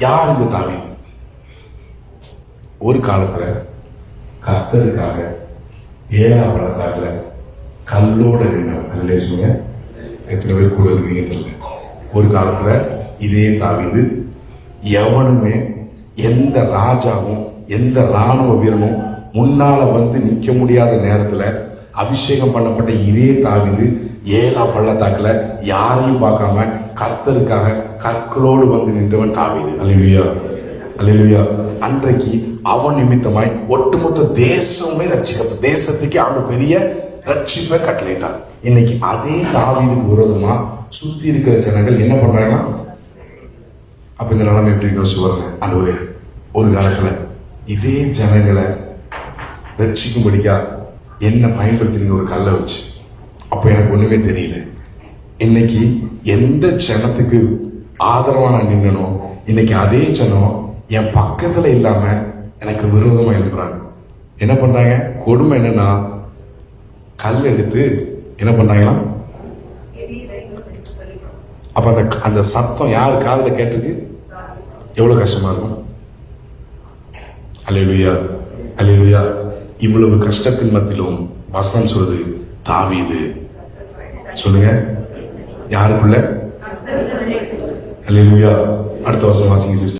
யார் இந்த தாவீது ஒரு காலத்துல கத்தருக்காக ஏழாம் பழத்தாக்குல கல்லோட அதில் சொல்லுங்க. எத்தனை பேர் கூட இருக்கீங்க தெரியல. ஒரு காலத்துல இதே தாவீது எவனுமே எந்த ராஜாவும் எந்த ராணுவ வீரனும் முன்னால வந்து நிக்க முடியாத நேரத்துல அபிஷேகம் பண்ணப்பட்ட இதே தாவீது ஏழா பள்ளத்தாக்குல யாரையும் பார்க்காம கர்த்தருக்காக கற்களோடு வந்து நின்றவன் தாவீது அல்லேலூயா அல்லேலூயா அன்றைக்கு அவன் நிமித்தமாய் ஒட்டுமொத்த தேசமே ரட்சிக்க தேசத்துக்கு அவன் பெரிய ரட்சிப்பை கட்டளையிட்டான். இன்னைக்கு அதே தாவீதுக்கு விரோதமா சுத்தி இருக்கிற ஜனங்கள் என்ன பண்றாங்க அப்ப இந்த நிலைமை எப்படி யோசிச்சு பாருங்க. அலுவலக ஒரு காலத்துல இதே ஜனங்களை ரட்சிக்கும்படிக்கா என்ன பயன்படுத்தினீங்க ஒரு கல்லை வச்சு. அப்போ எனக்கு ஒன்றுமே தெரியல. இன்னைக்கு எந்த ஜனத்துக்கு ஆதரவாக நான் நின்னனோ இன்னைக்கு அதே ஜனம் என் பக்கத்தில் இல்லாமல் எனக்கு விரோதமாக எழுப்புறாங்க. என்ன பண்ணுறாங்க கொடுமை என்னன்னா கல் எடுத்து என்ன பண்ணாங்கன்னா அப்போ அந்த அந்த சத்தம் யார் காதில் கேட்டிருக்கு? எவ்வளோ கஷ்டமாக இருக்கும். அலையிலுயா அலையிலுயா இவ்வளவு கஷ்டத்தின் மத்தியிலும் வசனம் சொல்லுது தாவீது. சொல்லுங்க. யாருக்குள்ள? அடுத்த வருஷம் வாசிங்க.